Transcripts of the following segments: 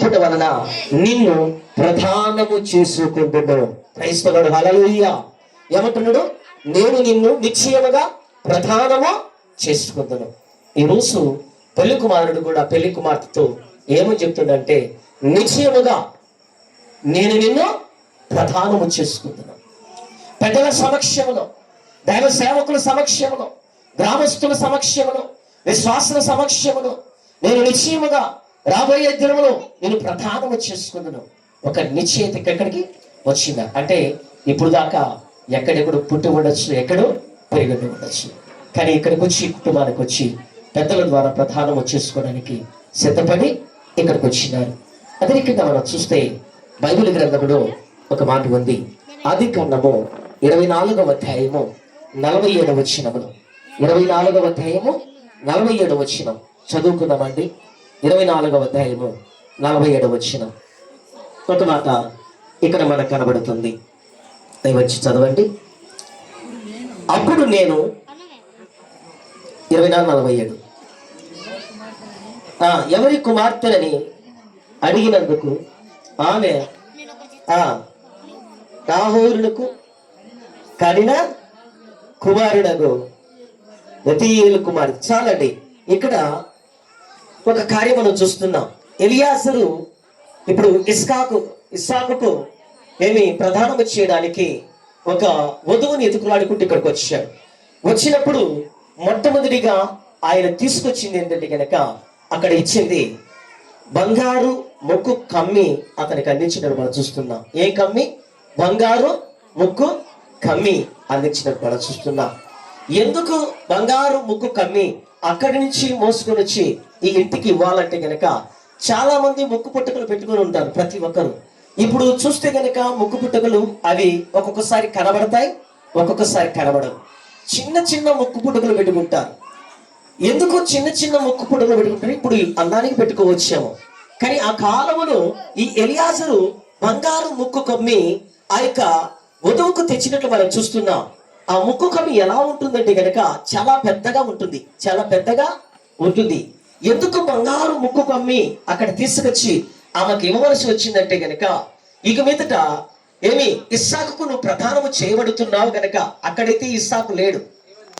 ఇప్పటి వలన నిన్ను ప్రధానము చేసుకుంటున్నాను. క్రైస్తవుడు హలలుయ్య ఏమంటున్నాడు? నేను నిన్ను నిశ్చయముగా ప్రధానము చేసుకుంటున్నాను. ఈ రోజు పెళ్ళి కుమారుడు కూడా పెళ్ళి కుమార్తెతో ఏమని చెప్తుండంటే నిశ్చయముగా నేను నిన్ను ప్రధానము చేసుకుంటున్నాను. పెద్దల సమక్షంలో దైవ సేవకుల సమక్షంలో గ్రామస్తుల సమక్షంలో విశ్వాసుల సమక్షంలో నేను నిశ్చయముగా రాబోయే దినములో నేను ప్రధానము చేసుకున్నాను ఒక నిశ్చయిత ఎక్కడికి? వచ్చిందా. అంటే ఇప్పుడు దాకా ఎక్కడెక్కడ పుట్టి ఉండొచ్చు ఎక్కడో పెరిగి ఉండొచ్చు. కానీ ఇక్కడికి వచ్చి కుటుంబానికి వచ్చి పెద్దల ద్వారా ప్రధానము చేసుకోవడానికి సిద్ధపడి ఇక్కడికి వచ్చినారు. అదే మనం చూస్తే బైబిల్ గ్రంథంలో ఒక మాట ఉంది. ఆది కాండము ఇరవై నాలుగవ అధ్యాయము నలభై ఏడవ వచ్చినములు ఇరవై నాలుగవ అధ్యాయము నలభై ఏడవ వచ్చినం చదువుకుందామండి. ఇరవై నాలుగవ అధ్యాయము నలభై ఏడవ వచ్చిన ఒక మాట ఇక్కడ మనకు కనబడుతుంది. వచ్చి చదవండి. అప్పుడు నేను ఇరవై నాలుగు నలభై ఏడు. ఆ, ఎవరి కుమార్తెలని అడిగినందుకు ఆమె ఆ కడిన కనిన కుమారుడగు యతీయుల కుమారుడు. చాలండి ఇక్కడ ఒక కార్యం మనం చూస్తున్నాం. ఎలియాసరు ఇప్పుడు ఇస్కాకు ఇస్సాకుకు ఏమి ప్రధానము చేయడానికి ఒక వధువుని ఎదుకులాడుకుంటూ ఇక్కడికి వచ్చాడు. వచ్చినప్పుడు మొట్టమొదటిగా ఆయన తీసుకొచ్చింది ఏంటంటే కనుక అక్కడ ఇచ్చింది బంగారు ముక్కు కమ్మి అతనికి అందించినట్టు మనం చూస్తున్నాం. ఏ కమ్మి? బంగారు ముక్కు కమ్మి అందించినట్టు మనం చూస్తున్నాం. ఎందుకు బంగారు ముక్కు కమ్మి? అక్కడి నుంచి మోసుకొని వచ్చి ఈ ఇంటికి ఇవ్వాలంటే గనక చాలా మంది ముక్కు పుట్టకలు పెట్టుకొని ఉంటారు ప్రతి ఒక్కరు. ఇప్పుడు చూస్తే గనక ముక్కు పుట్టకలు అవి ఒక్కొక్కసారి కనబడతాయి ఒక్కొక్కసారి కనబడవు. చిన్న చిన్న ముక్కు పుట్టకలు పెట్టుకుంటారు. ఎందుకు చిన్న చిన్న ముక్కు పుట్టకలు పెట్టుకుంటారు? ఇప్పుడు అందానికి పెట్టుకోవచ్చాము. కానీ ఆ కాలంలో ఈ ఎలియాజరు బంగారు ముక్కు కమ్మి ఆ యొక్క వధువుకు తెచ్చినట్లు మనం చూస్తున్నాం. ఆ ముక్కు కమ్మి ఎలా ఉంటుందంటే కనుక చాలా పెద్దగా ఉంటుంది. చాలా పెద్దగా ఉంటుంది. ఎందుకు బంగారు ముక్కు కమ్మి అక్కడ తీసుకొచ్చి ఆమెకు ఇవ్వవలసి వచ్చిందంటే గనక ఇక మీదట ఏమి ఇస్సాకు నువ్వు ప్రధానము చేయబడుతున్నావు గనక అక్కడైతే ఇస్సాకు లేడు.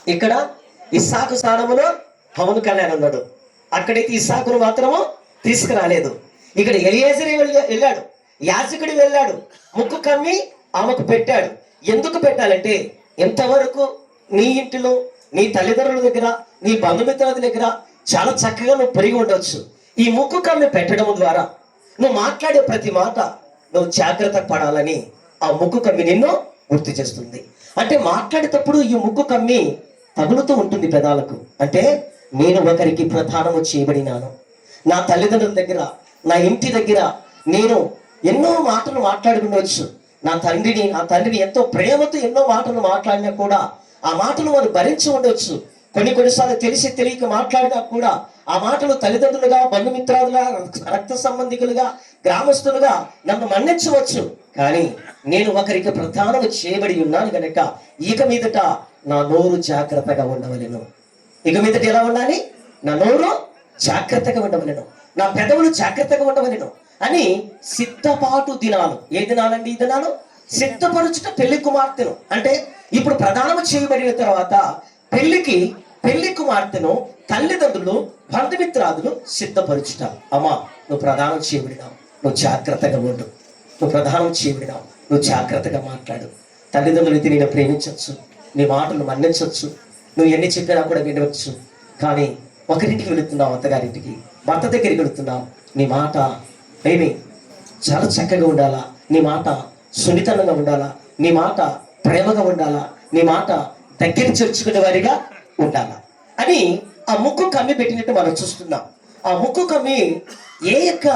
ఇక్కడ ఇస్సాకు స్థానములో పవన్ కళ్యాణ్ ఉన్నాడు. అక్కడైతే ఇస్సాకును మాత్రము తీసుకురాలేదు. ఇక్కడ ఎలియేజరి వెళ్ళాడు. యాజకుడు వెళ్ళాడు. ముక్కు కమ్మి ఆమెకు పెట్టాడు. ఎందుకు పెట్టాలంటే ఎంతవరకు నీ ఇంటిలో నీ తల్లిదండ్రుల దగ్గర నీ బంధుమిత్రుల దగ్గర చాలా చక్కగా నువ్వు పెరిగి ఉండవచ్చు ఈ ముక్కు కమ్మి పెట్టడం ద్వారా నువ్వు మాట్లాడే ప్రతి మాట నువ్వు జాగ్రత్త పడాలని ఆ ముక్కు కమ్మి నిన్ను గుర్తు చేస్తుంది. అంటే మాట్లాడేటప్పుడు ఈ ముక్కు కమ్మి తగులుతూ ఉంటుంది పెదాలకు. అంటే నేను ఒకరికి ప్రధానము చేయబడినాను. నా తల్లిదండ్రుల దగ్గర నా ఇంటి దగ్గర నేను ఎన్నో మాటలు మాట్లాడుకునవచ్చు నా తండ్రిని నా తండ్రిని ఎంతో ప్రేమతో ఎన్నో మాటలు మాట్లాడినా కూడా ఆ మాటలు వారు భరించి ఉండొచ్చు. కొన్ని కొన్నిసార్లు తెలిసి తెలియక మాట్లాడినా కూడా ఆ మాటలు తల్లిదండ్రులుగా బంధుమిత్రాలుగా రక్త సంబంధికులుగా గ్రామస్తులుగా నన్ను మన్నించవచ్చు. కానీ నేను ఒకరికి ప్రధానం చేయబడి ఉన్నాను కనుక ఇక మీదట నా నోరు జాగ్రత్తగా ఉండవలెను. ఇక మీదట ఎలా ఉండాలి? నా నోరు జాగ్రత్తగా ఉండవలెను. నా పెదవులు జాగ్రత్తగా ఉండవలెను. అని సిద్ధపాటు దినాలు. ఏ దినాలండి ఈ దినాలు? సిద్ధపరుచుట పెళ్ళి కుమార్తెను. అంటే ఇప్పుడు ప్రధానం చేయబడిన తర్వాత పెళ్ళికి పెళ్ళి కుమార్తెను తల్లిదండ్రులు బంధుమిత్రాదులు సిద్ధపరుచుట. అమ్మా నువ్వు ప్రధానం చేయబడినావు. నువ్వు జాగ్రత్తగా ఉండు. నువ్వు ప్రధానం చేయబడినావు. నువ్వు జాగ్రత్తగా మాట్లాడు. తల్లిదండ్రులైతే నేను ప్రేమించవచ్చు. నీ మాటలు మన్నించవచ్చు. నువ్వు ఎన్ని చెప్పినా కూడా వినవచ్చు. కానీ ఒకరింటికి వెళుతున్నావు అత్తగారింటికి. భర్త దగ్గరికి వెళుతున్నావు. నీ మాట బేబీ చాలా చక్కగా ఉండాలా? నీ మాట సున్నితంగా ఉండాలా? నీ మాట ప్రేమగా ఉండాలా? నీ మాట దగ్గర చేర్చుకునే వారిగా ఉండాలా? అని ఆ ముక్కు కమ్మి పెట్టినట్టు మనం చూస్తున్నాం. ఆ ముక్కు కమ్మి ఏ యొక్క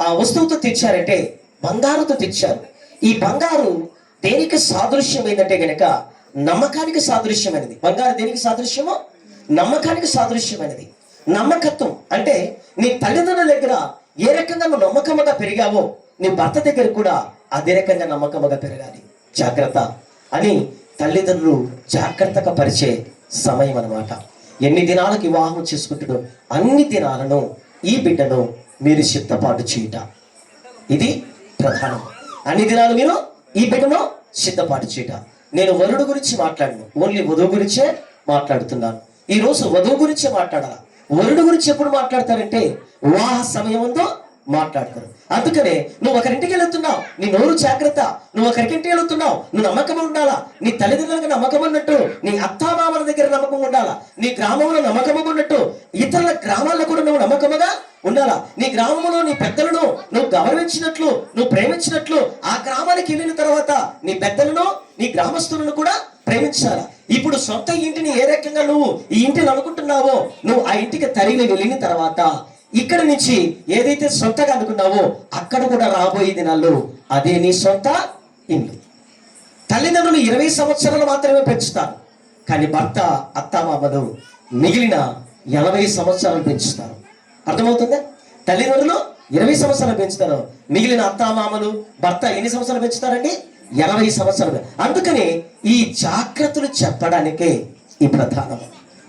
ఆ వస్తువుతో తెచ్చారంటే బంగారుతో తెచ్చారు. ఈ బంగారు దేనికి సాదృశ్యమైందంటే గనక నమ్మకానికి సాదృశ్యమైనది. బంగారు దేనికి సాదృశ్యమో? నమ్మకానికి సాదృశ్యమైనది. నమ్మకత్వం అంటే నీ తల్లిదండ్రుల దగ్గర ఏ రకంగా నువ్వు నమ్మకముగా పెరిగావో నీ భర్త దగ్గర కూడా అదే రకంగా నమ్మకముగా పెరగాలి. జాగ్రత్త. అని తల్లిదండ్రులు జాగ్రత్తగా పరిచే సమయం అన్నమాట. ఎన్ని దినాలకు వివాహం చేసుకుంటుడో అన్ని దినాలను ఈ బిడ్డను మీరు సిద్ధపాటు చేయుట. ఇది ప్రధానం. అన్ని దినాలు మీరు ఈ బిడ్డను సిద్ధపాటు చేయట. నేను వరుడు గురించి మాట్లాడను ఓన్లీ వధువు గురించే మాట్లాడుతున్నాను. ఈ రోజు వధువు గురించే మాట్లాడాలా? వరుడు గురించి ఎప్పుడు మాట్లాడతారంటే వివాహ సమయం ఉందో మాట్లాడతారు. అందుకనే నువ్వు ఒకరింటికి వెళుతున్నావు నీ నోరు జాగ్రత్త నువ్వు ఒకరింటికి వెళుతున్నావు నువ్వు నమ్మకం ఉండాలా? నీ తల్లిదండ్రులకు నమ్మకం ఉన్నట్టు నీ అత్తామామల దగ్గర నమ్మకం ఉండాలా? నీ గ్రామంలో నమ్మకం ఉన్నట్టు ఇతరుల గ్రామాల్లో కూడా నువ్వు నమ్మకముగా ఉండాలా? నీ గ్రామంలో నీ పెద్దలను నువ్వు గౌరవించినట్లు నువ్వు ప్రేమించినట్లు ఆ గ్రామానికి వెళ్ళిన తర్వాత నీ పెద్దలను నీ గ్రామస్తులను కూడా ప్రేమించాలి. ఇప్పుడు సొంత ఇంటిని ఏ రకంగా నువ్వు ఈ ఇంటిని అనుకుంటున్నావో నువ్వు ఆ ఇంటికి తరిగి వెళ్ళిన తర్వాత ఇక్కడ నుంచి ఏదైతే సొంతగా అనుకున్నావో అక్కడ కూడా రాబోయే దినాల్లో అదే నీ సొంత ఇల్లు తల్లిదండ్రులు ఇరవై సంవత్సరాలు మాత్రమే పెంచుతారు. కానీ భర్త అత్తామామలు మిగిలిన ఎనభై సంవత్సరాలు పెంచుతారు. అర్థమవుతుందా? తల్లిదండ్రులు ఇరవై సంవత్సరాలు పెంచుతారు. మిగిలిన అత్తామామలు భర్త ఎన్ని సంవత్సరాలు పెంచుతారండి? ఎనభై సంవత్సరాలు. అందుకని ఈ జాగ్రత్తలు చెప్పడానికే ఈ ప్రధానం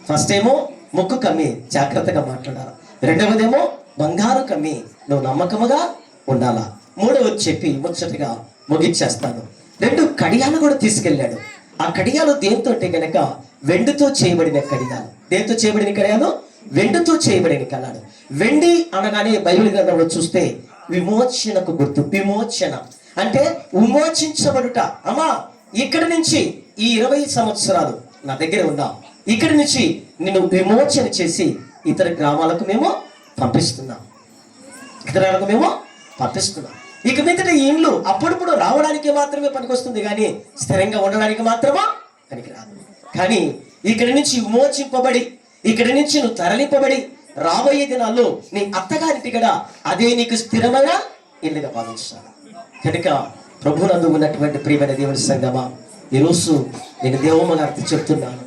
ఫస్ట్ ఏమో ముక్కు కమ్మి జాగ్రత్తగా మాట్లాడాలి. రెండవదేమో బంగారు కమ్మి నువ్వు నమ్మకముగా ఉండాలా. మూడవది చెప్పి ముచ్చటగా ముగించేస్తాను. రెండు కడియాలు కూడా తీసుకెళ్ళాడు. ఆ కడియాలు దేంతో అంటే గనక వెండితో చేయబడిన కడియాలు. దేంతో చేయబడిన కడియాలు? వెండితో చేయబడిన కళాడు వెండి అనగానే బైబిల్ గ్రంథంలో చూస్తే విమోచనకు గుర్తు. విమోచన. అంటే విమోచించబడుట. అమ్మా ఇక్కడి నుంచి ఈ ఇరవై సంవత్సరాలు నా దగ్గర ఉన్నాం ఇక్కడి నుంచి నిన్ను విమోచన చేసి ఇతర గ్రామాలకు మేము పంపిస్తున్నాం. ఇతరులకు మేము పంపిస్తున్నాం. ఇక మీదట ఈ ఇండ్లు అప్పుడప్పుడు రావడానికి మాత్రమే పనికొస్తుంది కానీ స్థిరంగా ఉండడానికి మాత్రమా పనికిరాదు. కానీ ఇక్కడి నుంచి విమోచింపబడి ఇక్కడి నుంచి నువ్వు తరలింపబడి రాబోయే దినాల్లో నీ అత్తగారింటి కూడా అదే నీకు స్థిరమైన ఇల్లుగా భావించాలి. కనుక ప్రభునందు ఉన్నటువంటి ప్రియమైన దేవుని సంగమా ఈరోజు నేను దేవమ్మ గారికి చెప్తున్నాను.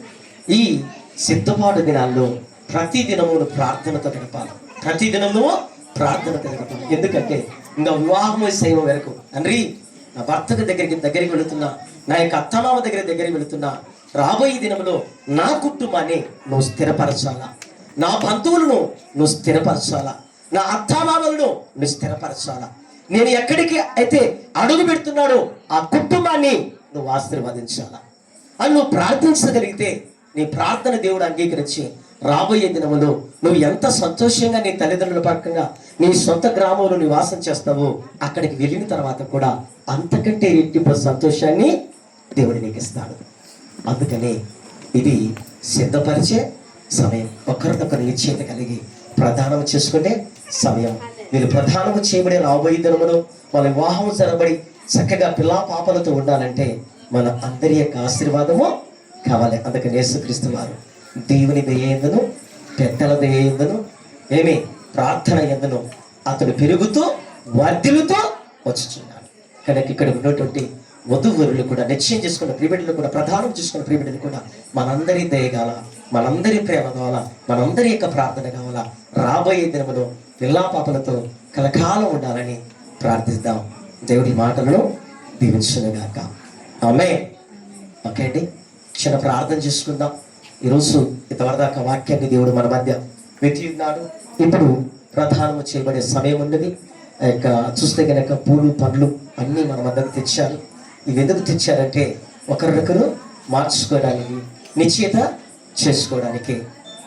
ఈ సిద్ధపాటు దినాల్లో ప్రతి దినము ప్రార్థనతో గడపాలి. ప్రతి దినము ప్రార్థనతో గడపాలి. ఎందుకంటే ఇంకా వివాహము శైవ వరకు తండ్రి నా భర్తకు దగ్గరికి దగ్గరికి వెళుతున్నా నా యొక్క అత్తమామ దగ్గర దగ్గరికి వెళుతున్నా రాబోయే దినంలో నా కుటుంబాన్ని నువ్వు స్థిరపరచాలా? నా బంధువులను నువ్వు స్థిరపరచాలా? నా అత్తమామలను నువ్వు స్థిరపరచాలా? నేను ఎక్కడికి అయితే అడుగు పెడుతున్నాడో ఆ కుటుంబాన్ని నువ్వు ఆశీర్వదించాలా? అని నువ్వు ప్రార్థించగలిగితే నీ ప్రార్థన దేవుడు అంగీకరించి రాబోయే దినములో నువ్వు ఎంత సంతోషంగా నీ తల్లిదండ్రుల పక్కగా నీ సొంత గ్రామంలో నివాసం చేస్తావో అక్కడికి వెళ్ళిన తర్వాత కూడా అంతకంటే రెట్టింపు సంతోషాన్ని దేవుడు నీకు ఇస్తాడు. అందుకని ఇది సిద్ధపరిచే సమయం. ఒకరినొకరు నిశ్చేత కలిగి ప్రధానం చేసుకునే సమయం వీళ్ళు ప్రధానము చేయబడే రాబోయే దినములో వాళ్ళ వివాహం జరబడి చక్కగా పిల్లా పాపలతో ఉండాలంటే మన అందరి యొక్క ఆశీర్వాదము కావాలి. అందుకని నేసుక్రీస్తు వారు దేవుని దయేందును పెద్దల దయేందును ఏమి ప్రార్థన ఎందును అతడు పెరుగుతూ వర్ధిలుతో వచ్చుచున్నాడు. కనుక ఇక్కడ ఉన్నటువంటి వధువరులు కూడా నిశ్చయం చేసుకున్న ప్రిబిడ్లు కూడా ప్రధానం చేసుకున్న ప్రిబిడ్లు కూడా మనందరి దయగాల మనందరి ప్రేమ కావాలా? మనందరి యొక్క ప్రార్థన కావాలా? రాబోయే దినములో విల్లాపాపలతో కలకాలం ఉండాలని ప్రార్థిద్దాం. దేవుడి మాటలను దీవించునుగాక ఆమె ఓకే అండి. చిన్న ప్రార్థన చేసుకుందాం. ఈరోజు ఇంతవరదాకా వాక్యాన్ని దేవుడు మన మధ్య పెట్టి ఉన్నాడు. ఇప్పుడు ప్రధానము చేయబడే సమయం ఉన్నది. ఆ యొక్క చూస్తే కనుక పూలు పండ్లు అన్నీ మన మధ్యకు తెచ్చారు. ఇవి ఎందుకు తెచ్చారంటే ఒకరినొకరు మార్చుకోవడానికి నిశ్చయిత చేసుకోవడానికి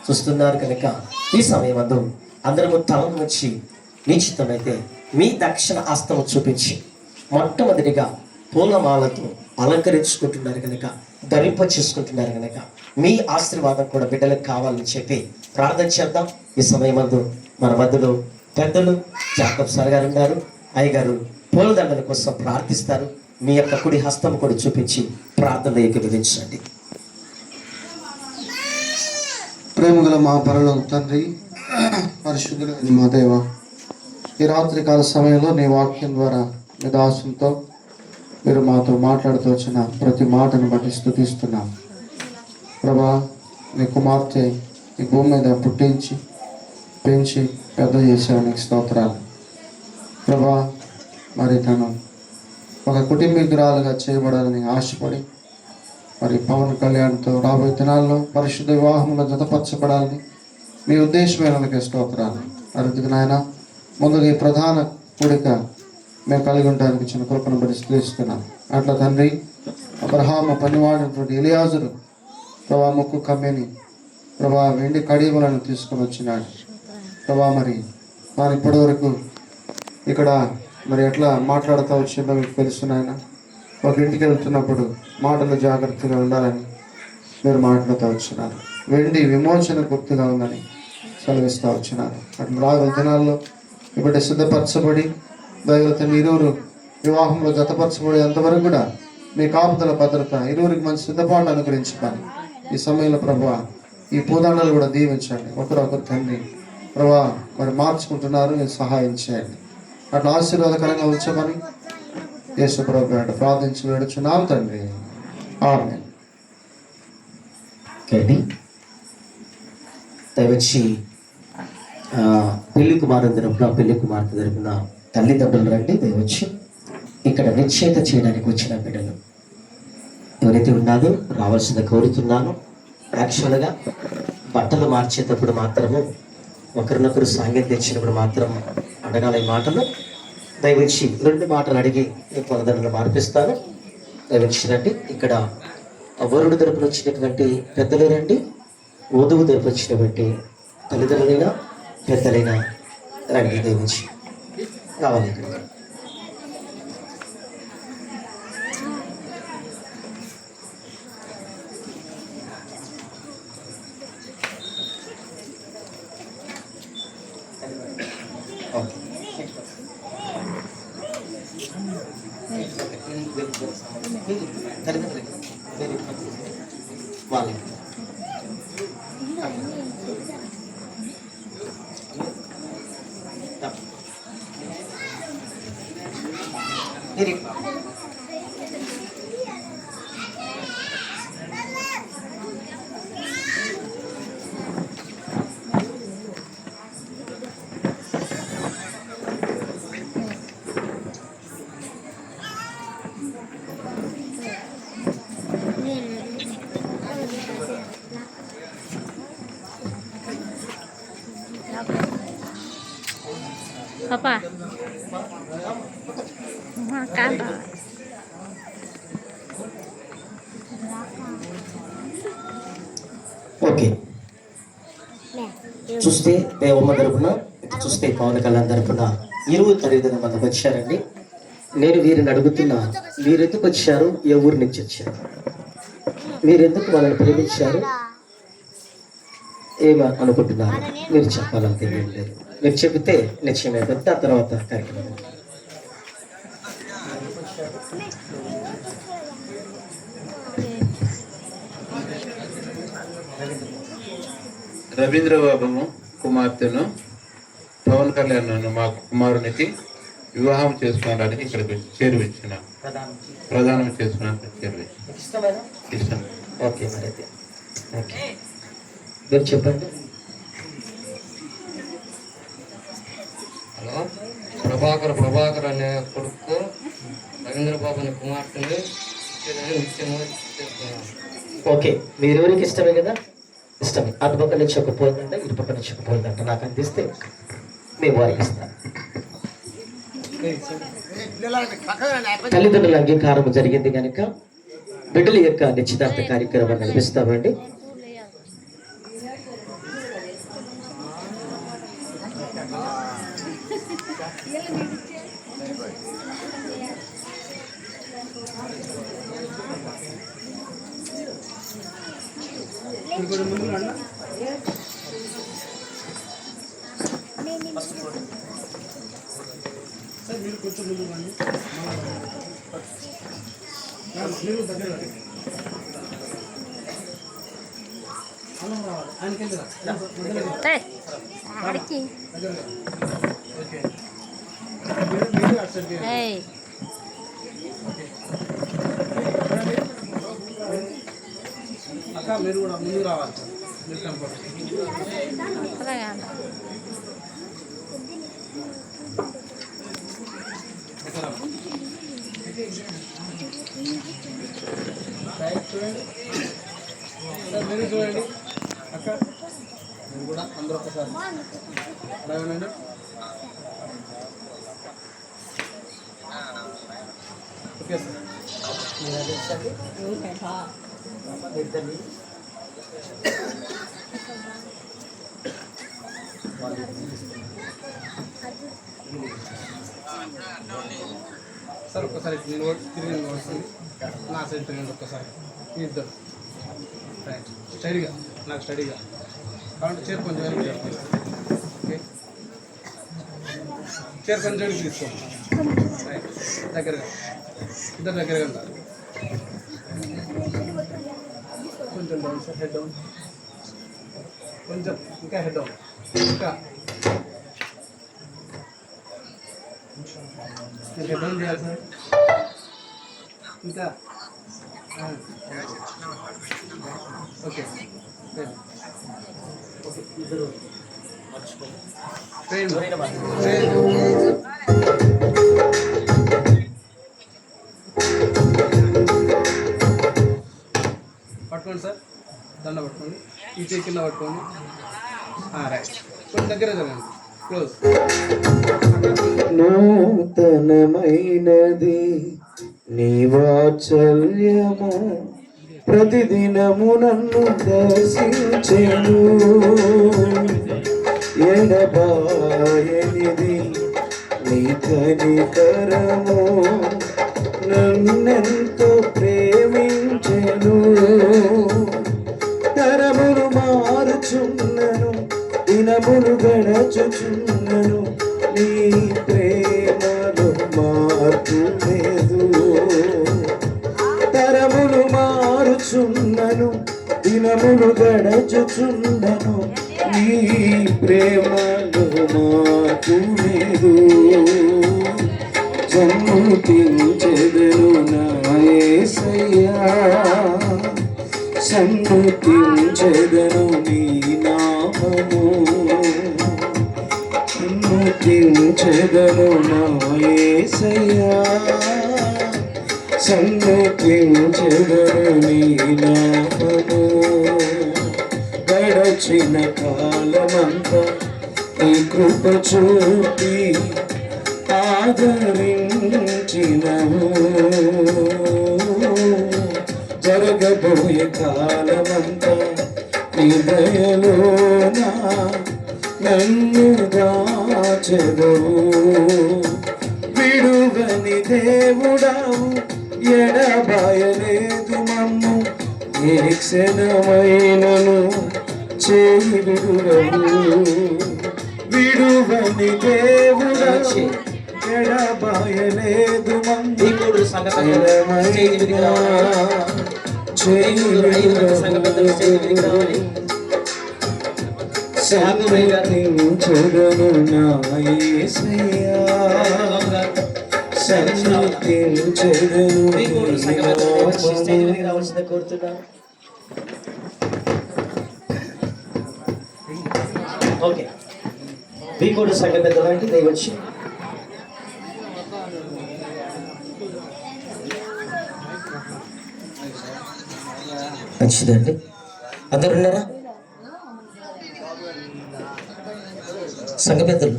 చూస్తున్నారు కనుక ఈ సమయం అందు అందరము తలను వచ్చి నిశ్చితమైతే మీ దక్షిణ హస్తము చూపించి మొట్టమొదటిగా పూలమాలతో అలంకరించుకుంటున్నారు కనుక ధరింప చేసుకుంటున్నారు కనుక మీ ఆశీర్వాదం కూడా బిడ్డలకు కావాలని చెప్పి ప్రార్థన చేద్దాం. ఈ సమయమందు మన మధ్యలో పెద్దలు జాకబ్ సార్ గారు ఉన్నారు. అయ్యగారు పూలదండల కోసం ప్రార్థిస్తారు. మీ యొక్క కుడి హస్తం కూడా చూపించి ప్రార్థన ఏకీభవించండి ప్రేమగల మా పరలో తండ్రి పరిశుద్ధులు మా దేవ ఈ రాత్రి కాల సమయంలో నీ వాక్యం ద్వారా మీ మీరు మాతో మాట్లాడుతూ వచ్చిన ప్రతి మాటను బట్టి స్థుతిస్తున్నాం. ప్రభా నీ కుమార్తె ఈ భూమి మీద పుట్టించి పెంచి పెద్ద చేసావు నీకు స్తోత్రాలు. ప్రభా మరి తను ఒక కుటుంబీకురాలుగా చేయబడాలని ఆశపడి మరి పవన్ కళ్యాణ్తో రాబోయే దినాల్లో పరిశుద్ధ వివాహంలో జతపరచబడాలని మీ ఉద్దేశమైనందుకే స్తోత్రాలు అరుగుతుంది నాయన ముందుగా ఈ ప్రధాన కూడిక మేము కలిగి ఉండడానికి చిన్న కృపను బట్టి అట్లా తండ్రి అబ్రహాము పనివాడినటువంటి ఇలియాజులు ప్రభా ముక్కు కమ్మిని ప్రభా వెండి కడీములను తీసుకొని వచ్చినాడు. ప్రభా మరి వారు ఇప్పటివరకు ఇక్కడ మరి ఎట్లా మాట్లాడుతూ వచ్చిందో మీకు తెలుసు నాయన. ఒక ఇంటికి వెళ్తున్నప్పుడు మాటలు జాగ్రత్తగా ఉండాలని మీరు మాట్లాడుతూ వచ్చినారు. వెండి విమోచన గుర్తుగా ఉందని సెలవిస్తూ వచ్చినారు అటు రాగల దినాల్లో ఇప్పటి సిద్ధపరచబడి దైవత ఇరువురు వివాహంలో జతపరచబడి అంతవరకు కూడా మీ కాపుదల భద్రత ఇరువురికి మంచి సిద్ధపాటు అనుగ్రహించుకొని ఈ సమయంలో ప్రభా ఈ పూదండలు కూడా దీవించండి. ఒకరొకరు తండ్రి ప్రభా మరి మార్చుకుంటున్నారు మీరు సహాయం చేయండి. అట్లా ఆశీర్వాదకరంగా ఉంచమని యేసు ప్రభు ప్రార్థించి వేడుచున్నాం తండ్రి. ఆమె ఓకే దయవచ్చి పెళ్ళి కుమారుని తరపున పెళ్ళి కుమార్తె తరపున తల్లిదండ్రులు రండి వచ్చి ఇక్కడ నిశ్చేత చేయడానికి వచ్చిన బిడ్డలు. ఎవరైతే ఉన్నారో రావాల్సింది కోరుతున్నాను. యాక్చువల్గా బట్టలు మార్చేటప్పుడు మాత్రము ఒకరినొకరు సాంగ్యం తెచ్చినప్పుడు మాత్రం అడగాల ఈ మాటలు. దయవచ్చి రెండు మాటలు అడిగి నేను పొందలను మార్పిస్తాను. దయవచ్చి రండి. ఇక్కడ వరుడు తరపున వచ్చినటువంటి పెద్దలు రండి. వధువు తరపు వచ్చినటువంటి తల్లిదండ్రులైనా పెద్దలైనా రండి దయవచ్చి రావాలి ఇక్కడ వాళ్ళే ఇది Papa. Makan. ఓకే చూస్తే దేవమ్మ తరపున ఇటు చూస్తే పవన్ కళ్యాణ్ తరపున ఇరువు తల్లిదండ్రుల మందికి వచ్చారండి నేను వీరిని అడుగుతున్నా మీరు ఎందుకు వచ్చారు ఏ ఊరు నుంచి వచ్చారు మీరు ఎందుకు వాళ్ళని ప్రేమించారు ఏమి అనుకుంటున్నారు మీరు చెప్పాలంటే ఏం లేదు మీరు చెబితే నిశ్చయమైపోతే ఆ తర్వాత కార్యక్రమం రవీంద్ర బాబు కుమార్తెను పవన్ కళ్యాణ్ మా కుమారునికి వివాహం చేసుకోవడానికి ఇక్కడికి వచ్చి చేరువిచ్చినాం ప్రధానం చేసుకోవడానికి చేరువిచ్చిన ఇష్టం. ఓకే మరి అయితే. ఓకే. మీరు చెప్పండి. హలో ప్రభాకర్ ప్రభాకర్ అనే కొడుకు రవీంద్రబాబు అనే కుమార్తెని నిత్యము ఓకే మీరెవరికి ఇష్టమే కదా? ఇష్టమే. అటు పక్క నుంచి ఒక పోయిందంటే ఇటు పక్క నుంచి ఒక పోయిందంట నాకు అందిస్తే మేము వారికి ఇస్తాం. తల్లిదండ్రుల అంగీకారం జరిగింది కనుక బిడ్డల యొక్క నిశ్చితార్థ కార్యక్రమాన్ని నడిపిస్తామండి. Eh, ఆడికి ఏయ్ చూడండి సార్ చూడండి అక్క మీరు కూడా అందరూ ఒకసారి అలాగేనండి వాళ్ళు సార్ ఒక్కసారి నేను తిరిగి నేను వస్తుంది నా సైడ్ తిరిగి ఒక్కసారి. మీ ఇద్దరు. రైట్ స్టడీగా నాకు స్టడీగా. కాబట్టి చేరు కొంచెం వెనక్కి జరపాలి. ఓకే చేరు కొంచెం వెనక్కి తీసుకోండి రైట్ దగ్గరగా. ఇద్దరు దగ్గరగా ఉంటారు కొంచెం డౌన్ సార్ హెడ్ డౌన్ కొంచెం ఇంకా హెడ్ డౌన్ ఇంకా ఇంకా చేయాలి సార్ ఇంకా ఓకే ఓకే ఇద్దరు ట్రైన్ పట్టుకోండి సార్ దండ పట్టుకోండి ఈ చేయి కింద పట్టుకోండి రైట్ కొంచెం దగ్గర జరగండి నూతనమైనది నీ వాత్సల్యము ప్రతిదినము నన్ను దర్శించెను. ఎడబాయనిది నీ కనికరము నన్నెంతో దినములు గడచుచున్నను. నీ ప్రేమలో మార్పు లేదు. తరములు మారుచున్నను దినములు గడచుచున్నను. నీ ప్రేమలో మార్పు లేదు. సన్ముతించెదను నాయసయ్యా సన్ముతించెదను నీ నామము. సన్ముతించెదను నా యేసయ్యా సన్ముతించెదను గడచిన కాలమంతా నీ కృప చూపి ఆదరించినవు జరగబోయే కాలమంతా నీ దయలోన నన్ను దాచెదవు విడువని దేవుడవు ఎడబాయలేదు మమ్ము ఏ క్షణమైనను చేయి విడువవు. విడువని దేవుడవు ఎడబాయలేదు మమ్ము భీముడు సంఘ పెద్దలు స్టేజ్ మీదకి రావాలి భీముడు ఐదుగురు రావాలి కోరుతున్నాను ఓకే భీముడు సంఘ పెద్దలు అంటే దయవచ్చి మంచిదండి. అందరు ఉన్నారా సంఘ పెద్దలు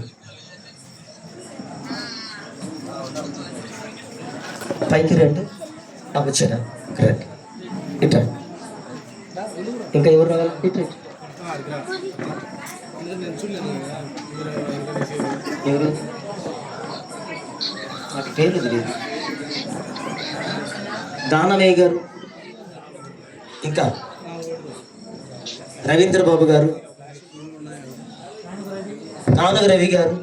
పైకి రండి ఆ, రండి ఇట ఇంకా ఎవరు రావాలి? ఇట ఎవరు? నాకు పేరు తెలియదు. దానమయ్య గారు. ఇంకా రవీంద్ర బాబు గారు. కానగ రవి గారు.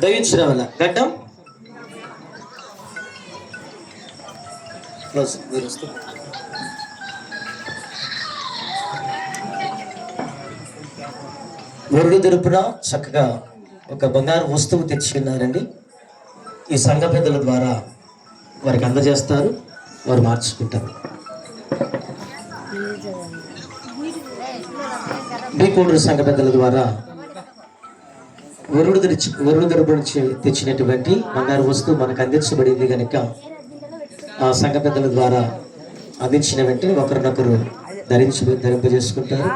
దయించడం గడ్డం క్లోజ్ మీరు వరుడు తరపున చక్కగా ఒక బంగారు వస్తువు తెచ్చి ఉన్నారండి ఈ సంఘ పెద్దల ద్వారా వారికి అందజేస్తారు. వారు మార్చుకుంటారు. బీకోడూరు సంఘ పెద్దల ద్వారా వరుడు తెచ్చి వరుడు తరపున నుంచి తెచ్చినటువంటి బంగారు వస్తువు మనకు అందించబడింది కనుక ఆ సంఘ పెద్దల ద్వారా అందించిన వెంటనే ఒకరినొకరు ధరించి ధరింపజేసుకుంటారు.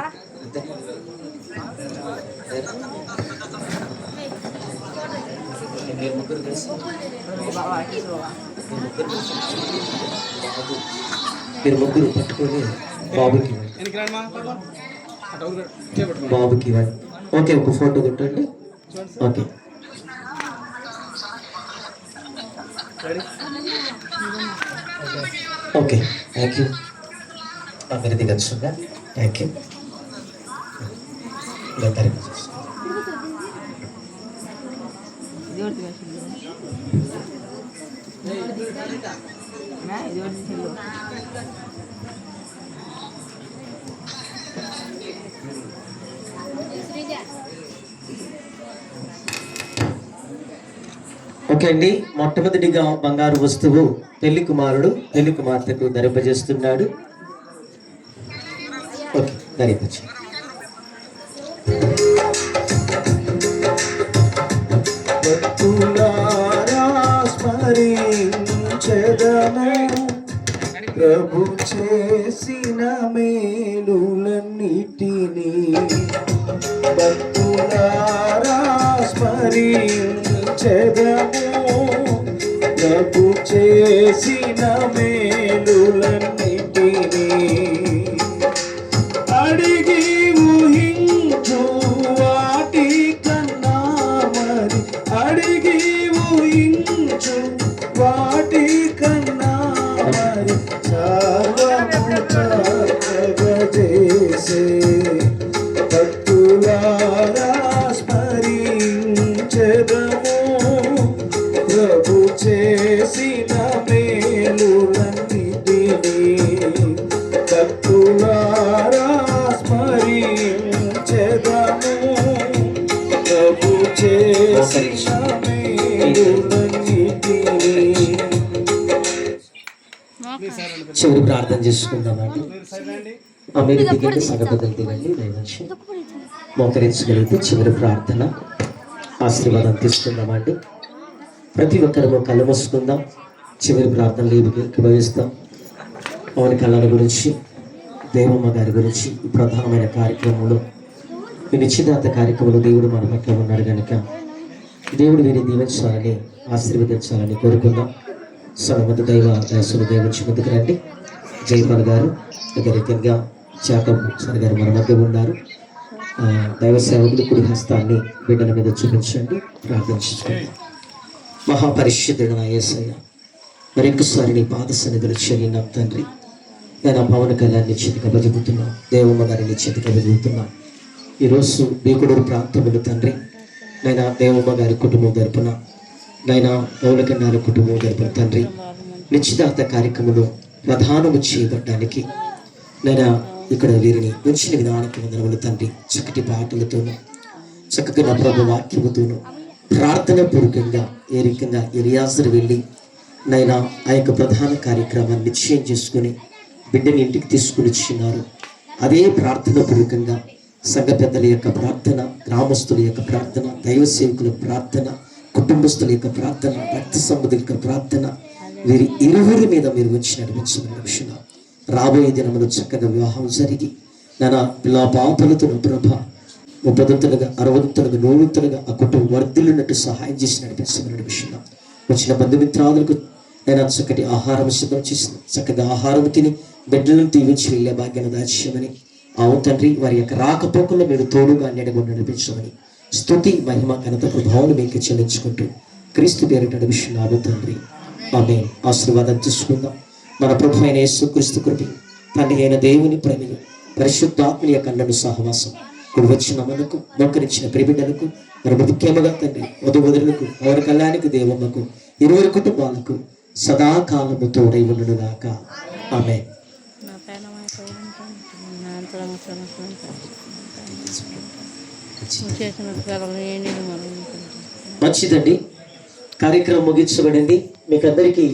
మీరు ముగ్గురు బాబు మీరు ముగ్గురు పట్టుకొని బాబుకి ఇవ్వండి వెనక్కి రండి మా పాప. అటు అవును చేపట్టుకోండి బాబుకి ఇవ్వండి ఓకే ఒక ఫోటో కొట్టండి okay ready okay thank you అందరి దిగచ్చుగా థ్యాంక్ యూ ఇలా ఓకే అండి. మొట్టమొదటిగా బంగారు వస్తువు పెళ్ళి కుమారుడు పెళ్ళి కుమార్తెకు ధరింపజేస్తున్నాడు. ఓకే ధరింపచ్చు ప్రభు చేసిన మేలులన్నిటినీ భక్తులారా స్మరించెదము. చేసిన మేలులన్నిటినీ అడిగి ఊహించు వాటి కన్నా మరి అడిగి ఊహించు వా ఆ మీరు దిగండి దయవచ్చి మోకరించగలిగితే చివరి ప్రార్థన. ఆశీర్వాదం తీసుకుందామండి ప్రతి ఒక్కరము కళ్ళు మూసుకుందాం. చివరి ప్రార్థన లేదుకి భావిస్తాం పవన్ కళ్యాణ్ గురించి దేవమ్మ గారి గురించి ఈ ప్రధానమైన కార్యక్రమంలో ఈ నిశ్చితార్థ కార్యక్రమంలో దేవుడు మన పట్ల ఉన్నాడు కనుక దేవుడు వీరిని దీవించాలని ఆశీర్వదించాలని కోరుకుందాం. సర్వత దైవ దయసులు దేవుడి ముందుకు రండి. జయపాల్ గారు అదే రకంగా సార్ గారు మన మధ్య ఉన్నారు. దైవ సేవకులు కుడి హస్తాన్ని బిడ్డల మీద చూపించండి. ప్రార్థించుకోండి మహాపరిశుద్ధుడు ఏసయ్య మరొకసారి నీ పాద సన్నిధులు చెల్లిన తండ్రి. నేను పవన్ కళ్యాణ్ నిశ్చితికి బతుకుతున్నాం దేవమ్మ గారిని నిశ్చితికి బతుకుతున్నాం ఈరోజు బీకుడూరు ప్రాంతములు తండ్రి. నైనా దేవమ్మ గారి కుటుంబం తరపున నైనా పౌలకన్నారి కుటుంబం తరపున తండ్రి. నిశ్చితార్థ కార్యక్రమంలో ప్రధానము చేయబడడానికి నేను ఇక్కడ వీరిని ఉంచిన విధానానికి వందనములు తండ్రి. చక్కటి పాటలతోనూ చక్కగా నా ప్రభు వాక్యముతోనూ ప్రార్థన పూర్వకంగా ఏ రకంగా ఎరియాసరు వెళ్ళి నైనా ఆ యొక్క ప్రధాన కార్యక్రమాన్ని నిశ్చయం చేసుకుని బిడ్డని ఇంటికి తీసుకుని వచ్చినారు. అదే ప్రార్థన పూర్వకంగా సంఘ పెద్దల యొక్క ప్రార్థన గ్రామస్తుల యొక్క ప్రార్థన దైవ సేవకుల ప్రార్థన కుటుంబస్తుల యొక్క ప్రార్థన భక్తి సంబంధుల యొక్క ప్రార్థన. వీరి ఇరువురి మీద మీరు వచ్చి నడిపించమని విషయం రాబోయే దినములు చక్కగా వివాహం జరిగి నానా పిల్ల పాపలతో ప్రభ ముప్పదంతులుగా అరవంతులుగా నూరంతులుగా ఆ కుటుంబం వర్ధిల్లున్నట్టు సహాయం చేసి నడిపించమని విషయం. వచ్చిన బంధుమిత్రాదులకు నేను చక్కటి ఆహారం సిద్ధం చేసిన చక్కగా ఆహారం తిని బిడ్డలను దీవించి వెళ్ళే భాగ్యాన్ని దాచ్యమని అవును తండ్రి వారి యొక్క రాకపోకల్లో మీరు తోడుగా నెడగొండ నడిపించమని స్థుతి మహిమ ఘనత ప్రభావం మీకు చెల్లించుకుంటూ క్రీస్తు పేరిట నడిపిస్తున్నాను తండ్రి. ఆమె ఆశీర్వాదం తీసుకుందాం. మన ప్రభు అయిన యేసు క్రీస్తు కృపి తండ్రి అయిన దేవుని ప్రేమిలు పరిశుద్ధాత్మని యొక్క అన్నను సహవాసం ఇప్పుడు వచ్చిన మనకు మొక్కరిచ్చిన ప్రిబిడ్డలకు మరి ముఖ్యముగా తండ్రి వధువదులకు ఎవరి కళ్యాణికి దేవమ్మకు ఇరువురి కుటుంబాలకు సదాకాలము తోడై ఉండుగాక ఆమె నా పైన నా అంతరం చేసిన ఉపకారాలు నేను మనం మంచిదండి. కార్యక్రమం ముగించబడింది. మీకు అందరికీ